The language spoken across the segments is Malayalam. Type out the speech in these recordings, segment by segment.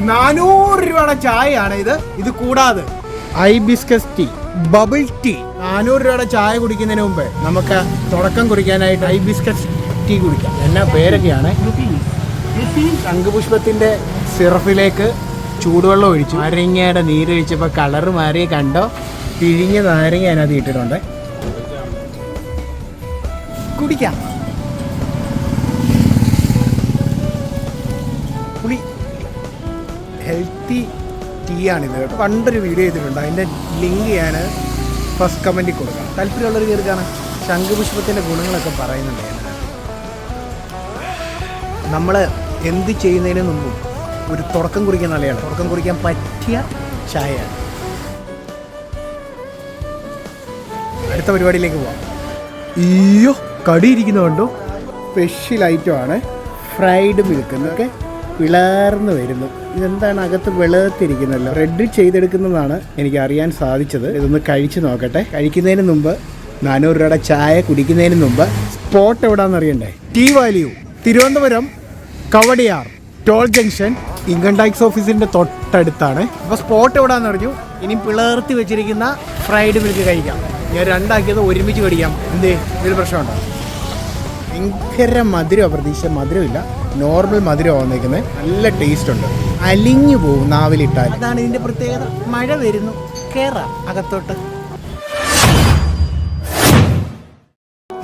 നാനൂറ് രൂപയുടെ ചായയാണ് ഇത്. ഇത് കൂടാതെ ഐബിസ്കസ് ടീ. Bubble tea. നാനൂറ് രൂപയുടെ ചായ കുടിക്കുന്നതിന് മുമ്പേ നമുക്ക് തുടക്കം കുറിക്കാനായിട്ട് ഐബിസ്കസ് ടീ കുടിക്കാം. എന്നാ പേരൊക്കെയാണ്. അങ്കുപുഷ്പത്തിന്റെ സിറപ്പിലേക്ക് ചൂടുവെള്ളം ഒഴിച്ചു. നാരങ്ങയുടെ നീരൊഴിച്ചപ്പോൾ കളർ മാറി കണ്ടോ? പിഴിഞ്ഞ നാരങ്ങ അതിനകത്ത് ഇട്ടിട്ടുണ്ട്. കുടിക്കാം. ഹെൽത്തി ടീ ആണിത് കേട്ടോ. പണ്ടൊരു വീഡിയോ ചെയ്തിട്ടുണ്ട്. അതിന്റെ ലിങ്ക് ഞാൻ ഫസ്റ്റ് കമന്റിൽ കൊടുക്കാം. താല്പര്യമുള്ളവർ കയറി ശംഖുപുഷ്പത്തിന്റെ ഗുണങ്ങളൊക്കെ പറയുന്നുണ്ട് ഞാൻ. നമ്മൾ എന്ത് ചെയ്യുന്നതിന് മുമ്പും ഒരു തുടക്കം കുറിക്കാൻ നല്ലതാണ്. തുടക്കം കുറിക്കാൻ പറ്റിയ ചായയാണ്. അടുത്ത പരിപാടിയിലേക്ക് പോവാം. അയ്യോ കടി ഇരിക്കുന്നുണ്ടോ സ്പെഷ്യൽ ഐറ്റമാണ് ഫ്രൈഡ് മിൽക്ക് എന്നൊക്കെ പിളർന്ന് വരുന്നു. ഇതെന്താണ് അകത്ത് വെളുത്തിരിക്കുന്നല്ലോ? റെഡ് ചെയ്തെടുക്കുന്നതാണ് എനിക്ക് അറിയാൻ സാധിച്ചത്. ഇതൊന്ന് കഴിച്ചു നോക്കട്ടെ. കഴിക്കുന്നതിന് മുമ്പ് നാനൂറ് രൂപയുടെ ചായ കുടിക്കുന്നതിന് മുമ്പ് സ്പോട്ട് എവിടാന്ന് അറിയണ്ടേ? T value Thiruvananthapuram Kowdiar toll junction income tax ഓഫീസിന്റെ തൊട്ടടുത്താണ്. അപ്പോൾ സ്പോട്ട് എവിടാന്ന് അറിഞ്ഞു? ഇനി പിളർത്തി വെച്ചിരിക്കുന്ന ഫ്രൈഡ് മിൽക്ക് കഴിക്കാം. ഞാൻ രണ്ടാക്കിയത് ഒരുമിച്ച് കടിക്കാം എന്തേ? ഇതിൽ പ്രശ്നമുണ്ടോ? ഭയങ്കര മധുരമാണ് പ്രതീക്ഷ. മധുരമില്ല. നോർമൽ മധുരമാണ് വന്നേക്കുന്നത് നല്ല ടേസ്റ്റ് ഉണ്ട്. അലിഞ്ഞു പോകും നാവിലിട്ടാൽ. അതാണ് ഇതിന്റെ പ്രത്യേകത. മഴ വരുന്നു. കേറാം അകത്തോട്ട്.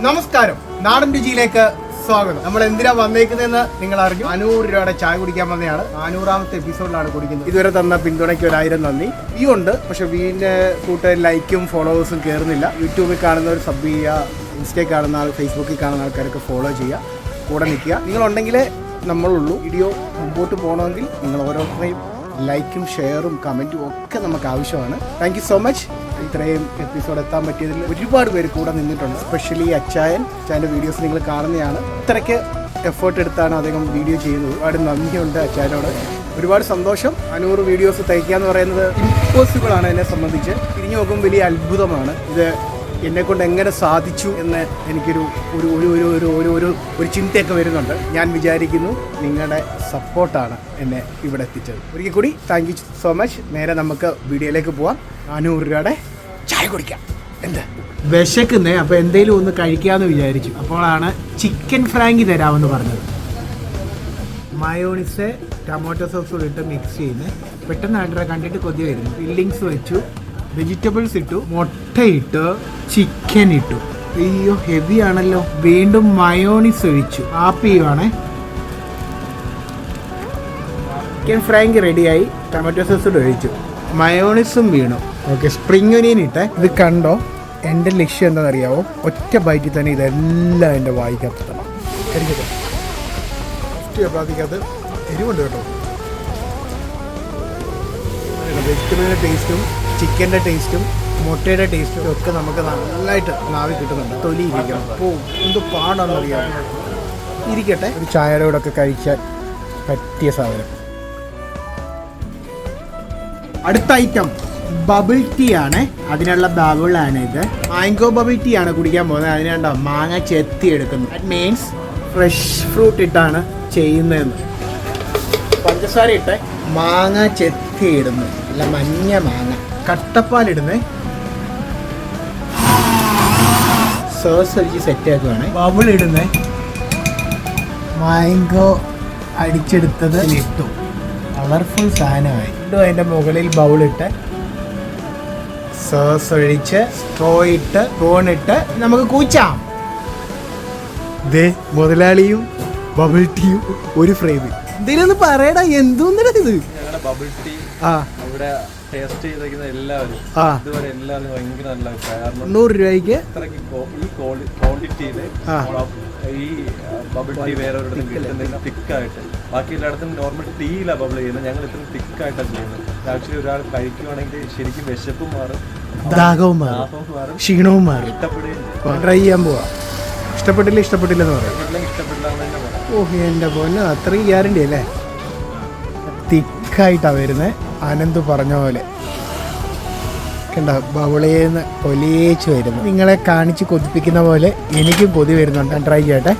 നമസ്കാരം. നാടൻ രുചിയിലേക്ക് സ്വാഗതം. നമ്മൾ എന്തിനാ വന്നേക്കുന്നതെന്ന് നിങ്ങൾ അറിഞ്ഞു. നാനൂറ് രൂപയുടെ ചായ കുടിക്കാൻ വന്നതാണ് നാനൂറാമത്തെ എപ്പിസോഡിലാണ് കുടിക്കുന്നത്. ഇതുവരെ തന്ന പിന്തുണയ്ക്ക് ഒരായിരം നന്ദി. ഈ ഉണ്ട്. പക്ഷെ വീടിന്റെ കൂട്ട് ലൈക്കും ഫോളോവേഴ്സും കയറുന്നില്ല യൂട്യൂബിൽ കാണുന്നവർ സബ് ചെയ്യുക ഇൻസ്റ്റയിൽ കാണുന്ന ആൾ ഫേസ്ബുക്കിൽ കാണുന്ന ആൾക്കാരൊക്കെ ഫോളോ ചെയ്യുക. കൂടെ നിൽക്കുക. നിങ്ങളുണ്ടെങ്കിലേ നമ്മളുള്ളൂ. വീഡിയോ മുമ്പോട്ട് പോകണമെങ്കിൽ നിങ്ങൾ ഓരോരുത്തരെയും ലൈക്കും ഷെയറും കമന്റും ഒക്കെ നമുക്ക് ആവശ്യമാണ്. താങ്ക് സോ മച്ച് ഇത്രയും എപ്പിസോഡ് എത്താൻ പറ്റിയതിൽ ഒരുപാട് പേര് കൂടെ നിന്നിട്ടുണ്ട്. സ്പെഷ്യലി അച്ചായൻ. അച്ചായന്റെ വീഡിയോസ് നിങ്ങൾ കാണുന്നതാണ്. ഇത്രയ്ക്ക് എഫേർട്ട് എടുത്താണ് അദ്ദേഹം വീഡിയോ ചെയ്യുന്നത് ഒരുപാട് നന്ദിയുണ്ട് അച്ചായനോട്. ഒരുപാട് സന്തോഷം. അനൂറ് വീഡിയോസ് തയ്ക്കുക എന്ന് പറയുന്നത് ഇമ്പോസിബിൾ ആണ് എന്നെ സംബന്ധിച്ച്. തിരിഞ്ഞു നോക്കുമ്പോൾ വലിയ അത്ഭുതമാണ്. ഇത് എന്നെ കൊണ്ട് എങ്ങനെ സാധിച്ചു എന്ന് എനിക്കൊരു ഒരു ഒരു ഒരു ഒരു ഒരു ഒരു ഒരു ചിന്തയൊക്കെ വരുന്നുണ്ട്. ഞാൻ വിചാരിക്കുന്നു നിങ്ങളുടെ സപ്പോർട്ടാണ് എന്നെ ഇവിടെ എത്തിച്ചത്. ഒരിക്കൽ കൂടി താങ്ക് യു സോ മച്ച് നേരെ നമുക്ക് വീഡിയോയിലേക്ക് പോവാം. നാനൂറ് രൂപയുടെ ചായ കുടിക്കാം. എന്ത്? വിശക്കുന്നേ അപ്പോൾ എന്തെങ്കിലും ഒന്ന് കഴിക്കാമെന്ന് വിചാരിച്ചു. അപ്പോഴാണ് ചിക്കൻ ഫ്രാങ്കി തരാമെന്ന് പറഞ്ഞത്. മയോണിസ് ടൊമാറ്റോ സോസ് ഇട്ട് മിക്സ് ചെയ്യുന്നത് പെട്ടെന്ന് ആൾക്കാരെ കണ്ടിട്ട് കൊതി വരുന്നു ഫില്ലിങ്സ് വെച്ചു. വെജിറ്റബിൾസ് ഇട്ടു മുട്ടയിട്ട് ചിക്കൻ ഇട്ടു. അയ്യോ ഹെവി ആണല്ലോ. വീണ്ടും മയോണീസ് ഒഴിച്ചു. ആപ്പ് ചെയ്യുവാണേ. ചിക്കൻ ഫ്രൈങ്ക് റെഡിയായി ടൊമാറ്റോ സോസ് ഒഴിച്ചു. മയോണിസും വീണു. ഓക്കെ സ്പ്രിംഗ് ഒനിയൻ ഇട്ടെ. ഇത് കണ്ടോ? എന്റെ ലക്ഷ്യം എന്താണെന്ന് അറിയാവോ ഒറ്റ ബൈറ്റിൽ തന്നെ ഇതെല്ലാം എന്റെ വായിക്കത്തണം ചപ്പാത്തിക്കകത്ത് എരിവുണ്ട് കേട്ടോ. വെജിറ്റബിളിന്റെ ടേസ്റ്റും ചിക്കന്റെ ടേസ്റ്റും മുട്ടയുടെ ടേസ്റ്റും ഒക്കെ നമുക്ക് നല്ലതായിട്ട് നാവി കിട്ടുന്നുണ്ട്. തൊലി ഇരിക്കണം അപ്പോൾ എന്ത് പാടാണെന്നറിയാം ഇരിക്കട്ടെ. ഒരു ചായയുടെ കൂടെ ഒക്കെ കഴിക്കാൻ പറ്റിയ സാധനം. അടുത്ത ഐറ്റം ബബിൾ ടീ ആണ്. അതിനുള്ള ബബിളാണ് ഇത്. മാംഗോ ബബിൾ ടീ ആണ് കുടിക്കാൻ പോകുന്നത്. അതിനുണ്ടോ മാങ്ങ ചെത്തി എടുക്കുന്നു. ദാറ്റ് മീൻസ് ഫ്രഷ് ഫ്രൂട്ട് ഇട്ടാണ് ചെയ്യുന്നതെന്ന്. പഞ്ചസാര ഇട്ട് മാങ്ങ ചെത്തി ഇടുന്നു. അല്ല മഞ്ഞ മാങ്ങ. കട്ടപ്പാൽ ഇടുന്നേ സോസ് അടിച്ച് സെറ്റ് ആക്കുവാണ്. ബബിൾ ഇടുന്നേ മാംഗോ അടിച്ചെടുത്തത് ഇട്ടു. കളർഫുൾ സാധനമായി. ഇട്ടു അതിന്റെ മുകളിൽ ബൗളിട്ട് സോസ് ഒഴിച്ച് സ്ട്രോ ഇട്ട് സ്പൂണിട്ട് നമുക്ക് കൂച്ചാം. ദേ മുതലാളിയും ബബിൾ ടീയും ഒരു ഫ്രെയിം എന്തിനൊന്ന് പറയടാ എന്തോന്നിട ഇത്? ഞങ്ങളുടെ ബബിൾ ടീ. ആ. ഇവിടെ ടേസ്റ്റ് ചെയ്തേക്കുന്ന എല്ലാവരും ആ. ഇതുവരെ എല്ലാവരും ഭയങ്കര നല്ല അഭിപ്രായം കാരണം നൂറ് രൂപയ്ക്ക്? ഇത്രയ്ക്ക് ക്വാ- ഈ ആ. ഈ ബബിൾ ടീ വേറെ ഒരിടത്തും കിട്ടുന്നില്ല. തിക്കായിട്ട് ബാക്കി എല്ലായിടത്തും നോർമൽ ടീയിലാണ് ബബിൾ ചെയ്യുന്നത്. ഞങ്ങൾ ഇത്രയും തിക്കായിട്ടാണ് ചെയ്യുന്നത്. ആക്ച്വലി ഒരാൾ കഴിക്കുവാണെങ്കിൽ ശരിക്കും വിശപ്പും മാറും. ദാഹവും മാറും. ദാഹവും മാറും. ക്ഷീണവും മാറും. ഇഷ്ടപ്പെടുകയും ചെയ്യും. ട്രൈ ചെയ്യാൻ പോവാ. ഇഷ്ടപ്പെട്ടില്ല ഇഷ്ടപ്പെട്ടില്ലെന്ന് പറയും. എന്ന് തന്നെ പറയാം. ഓ എന്റെ പൊന്ന് അത്രയും ഗ്യാരണ്ടി അല്ലേ? തിക്കായിട്ടാണ് വരുന്നത് അനന്ത് പറഞ്ഞ പോലെ. കണ്ട ബവളേന്ന് ഒലിയേച്ച് വരുന്നു. നിങ്ങളെ കാണിച്ച് കൊതിപ്പിക്കുന്ന പോലെ എനിക്കും കൊതി വരുന്നുണ്ട്. ട്രൈ ചെയ്യട്ടെ.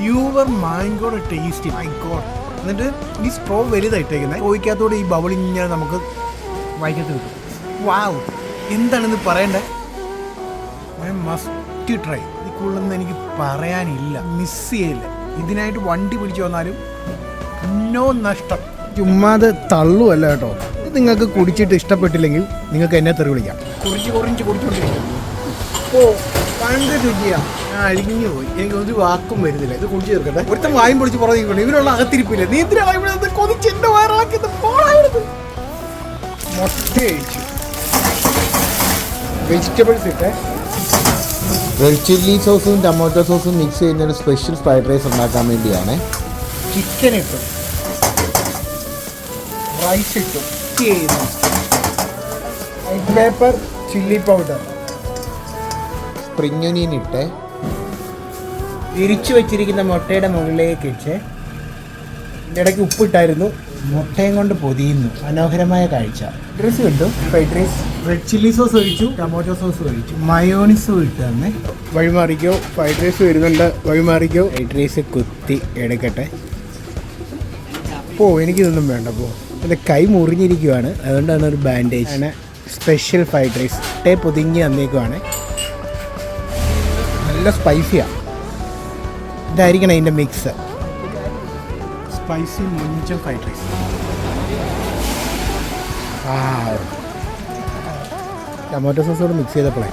യുവർ മാങ്കോയുടെ ടേസ്റ്റ് മൈ ഗോഡ് എന്നിട്ട് ഈ സ്ട്രോ വലുതായിട്ടേക്കുന്നത് സ്ട്രോയ്ക്കകത്തോടെ ഈ ബവളി ഇങ്ങനെ നമുക്ക് വായിക്കത്ത് കിട്ടും. വാവ് എന്താണെന്ന് പറയണ്ടേ? മസ്റ്റ് ട്രൈ കൂടുതലൊന്നും എനിക്ക് പറയാനില്ല. മിസ് ചെയ്യില്ല. ഇതിനായിട്ട് വണ്ടി പിടിച്ചു വന്നാലും നോ നഷ്ടം. ചുമ്മാത് തള്ളുമല്ല കേട്ടോ. ഇത് നിങ്ങൾക്ക് കുടിച്ചിട്ട് ഇഷ്ടപ്പെട്ടില്ലെങ്കിൽ നിങ്ങൾക്ക് എന്നെ തെറി വിളിക്കാം. കുറിച്ച് കുറിച്ച് കുടിച്ചോണ്ടിരിക്കും. ഓ ഞാൻ അഴിഞ്ഞു പോയി. എനിക്ക് ഒരു വാക്കും വരുന്നില്ല. ഇത് കുടിച്ച് തീർക്കട്ടെ. ഒരുത്തം വായും പൊടിച്ച് പുറത്തേക്ക് അകത്തിരിപ്പില്ല? നീ എന്തിനാണ് ഇവിടെ ഇത് കൊതിച്ച് എന്റെ വയറാക്കിയത് പോളായിരുന്നു മുട്ട കഴിച്ചു വെജിറ്റബിൾസ് ഇട്ടേ. റെഡ് ചില്ലി സോസും ടൊമാറ്റോ സോസും മിക്സ് ചെയ്യുന്ന ഒരു സ്പെഷ്യൽ ഫ്രൈഡ് റൈസ് ഉണ്ടാക്കാൻ വേണ്ടിയാണ് ചിക്കൻ ഇട്ടു റൈസ് ഇട്ടു ചെയ്യുന്നു. White pepper chilli powder spring onion ഇട്ട് വിരിച്ചു വെച്ചിരിക്കുന്ന മുട്ടയുടെ മുകളിലേക്ക് ഇട്ട് ഇതിന്റെ ഇടയ്ക്ക് ഉപ്പിട്ടായിരുന്നു. മുട്ടയും കൊണ്ട് പൊതിയുന്നു. മനോഹരമായ കാഴ്ച. ഡ്രസ് കിട്ടു fried rice red chilli sauce ഒഴിച്ചു. ടൊമാറ്റോ സോസ് ഒഴിച്ചു. മയോണിസും ഇട്ട് തന്നെ. വഴിമാറിക്കോ? ഫ്രൈഡ് റൈസ് വരുന്നുണ്ട്. വഴിമാറിക്കോ? ഫ്രൈഡ് റൈസ് കുത്തി എടുക്കട്ടെ. പോ എനിക്കിതൊന്നും വേണ്ട പോ. എന്റെ കൈ മുറിഞ്ഞിരിക്കുവാണ്. അതുകൊണ്ടാണ് ഒരു ബാൻഡേജ് ആണ്. സ്പെഷ്യൽ ഫ്രൈഡ് റൈസ് ഇട്ടേ പൊതിഞ്ഞ് തന്നേക്കുവാണ് നല്ല സ്പൈസിയാണ് ഇതായിരിക്കണം അതിന്റെ മിക്സ് സ്പൈസി മുഞ്ച ഫ്രൈഡ് റൈസ് ആ. ടൊമാറ്റോ സോസോട് മിക്സ് ചെയ്തപ്പോഴേ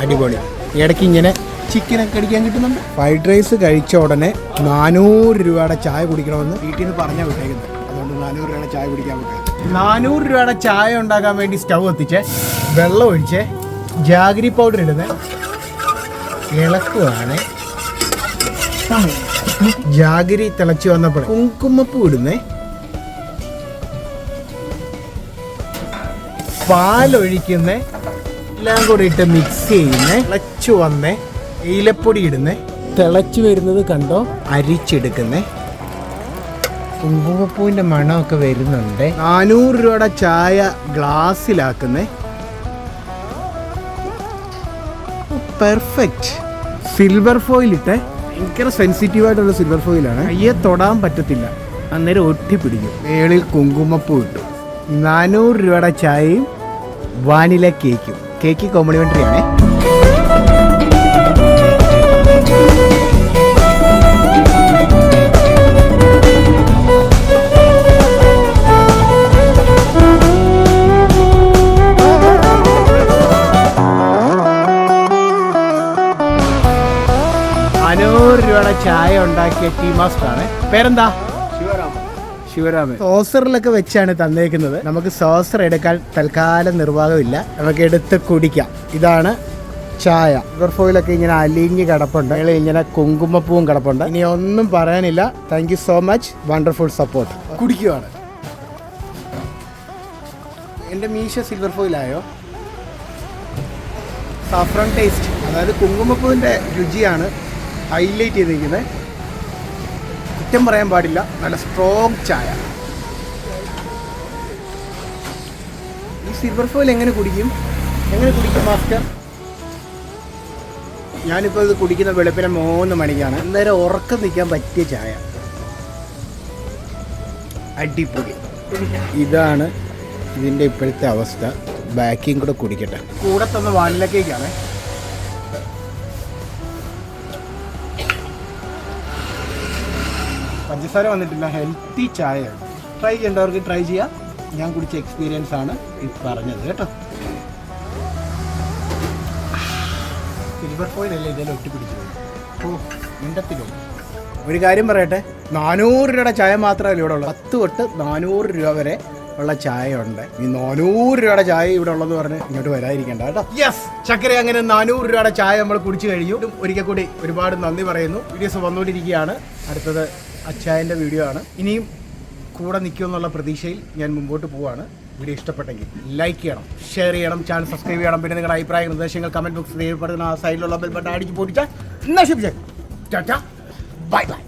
അടിപൊളി. ഇടയ്ക്ക് ഇങ്ങനെ ചിക്കനൊക്കെ അടിക്കാൻ കിട്ടുന്നുണ്ട്. ഫ്രൈഡ് റൈസ് കഴിച്ച ഉടനെ നാനൂറ് രൂപയുടെ ചായ കുടിക്കണമെന്ന് വീട്ടിൽ നിന്ന് പറഞ്ഞാൽ വിട്ടേക്കുന്നത്. അതുകൊണ്ട് നാനൂറ് രൂപയുടെ ചായ കുടിക്കാൻ പറ്റും നാനൂറ് രൂപയുടെ ചായ ഉണ്ടാക്കാൻ വേണ്ടി സ്റ്റൗ എത്തിച്ച് വെള്ളം ഒഴിച്ച് ജാഗരി പൗഡർ ഇടുന്നത് ഇളക്കുവാണ്. ജാഗരി തിളച്ചു വന്നപ്പോൾ കുങ്കുമപ്പൂ ഇടുന്നേ. പാലൊഴിക്കുന്നേ. എല്ലാം കൂടി ഇട്ട് മിക്സ് ചെയ്യുന്നേ. തിളച്ചു വന്നേ. ഏലപ്പൊടി ഇടുന്നേ. തിളച്ചു വരുന്നത് കണ്ടോ? അരിച്ചെടുക്കുന്നേ. കുങ്കുമപ്പൂവിന്റെ മണമൊക്കെ വരുന്നുണ്ട്. നാനൂറ് രൂപയുടെ ചായ ഗ്ലാസ്സിലാക്കുന്നേ. പെർഫെക്റ്റ് സിൽവർ ഫോയിൽ ഇട്ടേ. ഭയങ്കര സെൻസിറ്റീവ് ആയിട്ടുള്ള സിൽവർ ഫോയിലാണ് കയ്യെ തൊടാൻ പറ്റത്തില്ല. അന്നേരം ഒട്ടിപ്പിടിക്കും മേളിൽ കുങ്കുമപ്പൂ ഇട്ടു. നാനൂറ് രൂപയുടെ ചായയും വാനില കേക്കും. കേക്ക് കോംപ്ലിമെന്ററി ആണേ ഉണ്ടാക്കിയ ടീ മാസ്റ്റർ ആണ്. പേരെന്താ? ശിവരാമൻ. സോസറിലൊക്കെ വെച്ചാണ് തന്നേക്കുന്നത്. നമുക്ക് സോസർ എടുക്കാൻ തൽക്കാലം നിർവാഹമില്ല. നമുക്ക് എടുത്ത് കുടിക്കാം. ഇതാണ് ചായ. ഫോയിലൊക്കെ ഇങ്ങനെ അലിഞ്ഞ് കിടപ്പുണ്ട്. അതിൽ ഇങ്ങനെ കുങ്കുമപ്പൂവും കിടപ്പുണ്ട്. ഇനി ഒന്നും പറയാനില്ല. Thank you so much wonderful support കുടിക്കുവാണ്. എന്റെ മീശ സിൽവർ ഫോയിലായോ സഫ്രൺ ടേസ്റ്റ് അതായത് കുങ്കുമപ്പൂവിന്റെ രുചിയാണ് ഹൈലൈറ്റ് ചെയ്തിരിക്കുന്നത്. കുറ്റം പറയാൻ പാടില്ല. നല്ല സ്ട്രോങ് ചായ. ഈ സിൽവർ ഫോയിൽ എങ്ങനെ കുടിക്കും? എങ്ങനെ കുടിക്കും മാസ്റ്റർ ഞാനിപ്പോൾ ഇത് കുടിക്കുന്ന വെളുപ്പിനെ മൂന്ന് മണിക്കാണ്. അന്നേരം ഉറക്കം നിൽക്കാൻ പറ്റിയ ചായ. അടിപൊളി. ഇതാണ് ഇതിന്റെ ഇപ്പോഴത്തെ അവസ്ഥ. ബാക്കിയും കൂടെ കുടിക്കട്ടെ. കൂടെ തന്ന വാനില കേക്കാണ് പഞ്ചസാര വന്നിട്ടില്ല ഹെൽത്തി ചായയാണ് ട്രൈ ചെയ്യേണ്ടവർക്ക് ട്രൈ ചെയ്യാം. ഞാൻ കുടിച്ച എക്സ്പീരിയൻസ് ആണ് ഈ പറഞ്ഞത് കേട്ടോ. സിൽവർ ഫോയിൽ അല്ലേ ഒട്ടിപ്പിടിച്ചു ഓ ഒരു കാര്യം പറയട്ടെ നാനൂറ് രൂപയുടെ ചായ മാത്രമല്ല ഇവിടെ ഉള്ളത്? പത്ത് തൊട്ട് നാനൂറ് രൂപ വരെ ഉള്ള ചായ ഉണ്ട് ഈ നാനൂറ് രൂപയുടെ ചായ ഇവിടെ ഉള്ളതെന്ന് പറഞ്ഞ് ഇങ്ങോട്ട് വരാതിരിക്കണ്ട കേട്ടോ. യെസ് ചക്കര അങ്ങനെ നാനൂറ് രൂപയുടെ ചായ നമ്മൾ കുടിച്ചു കഴിഞ്ഞു. ഒരിക്കൽ കൂടി ഒരുപാട് നന്ദി പറയുന്നു. വീഡിയോസ് വന്നുകൊണ്ടിരിക്കുകയാണ്. അടുത്തത് അച്ചായന്റെ വീഡിയോ ആണ്. ഇനിയും കൂടെ നിൽക്കുമെന്നുള്ള പ്രതീക്ഷയിൽ ഞാൻ മുമ്പോട്ട് പോവാണ്. വീഡിയോ ഇഷ്ടപ്പെട്ടെങ്കിൽ ലൈക്ക് ചെയ്യണം ഷെയർ ചെയ്യണം ചാനൽ സബ്സ്ക്രൈബ് ചെയ്യണം. പിന്നെ നിങ്ങളുടെ അഭിപ്രായ നിർദ്ദേശങ്ങൾ കമന്റ് ബോക്സിൽ രേഖപ്പെടുത്തുന്ന ആ സൈഡിലുള്ള ബെൽ ബട്ടൺ അടിച്ച് പൊടിച്ചാൽ നശിപ്പിച്ചേ ടാറ്റ. Bye bye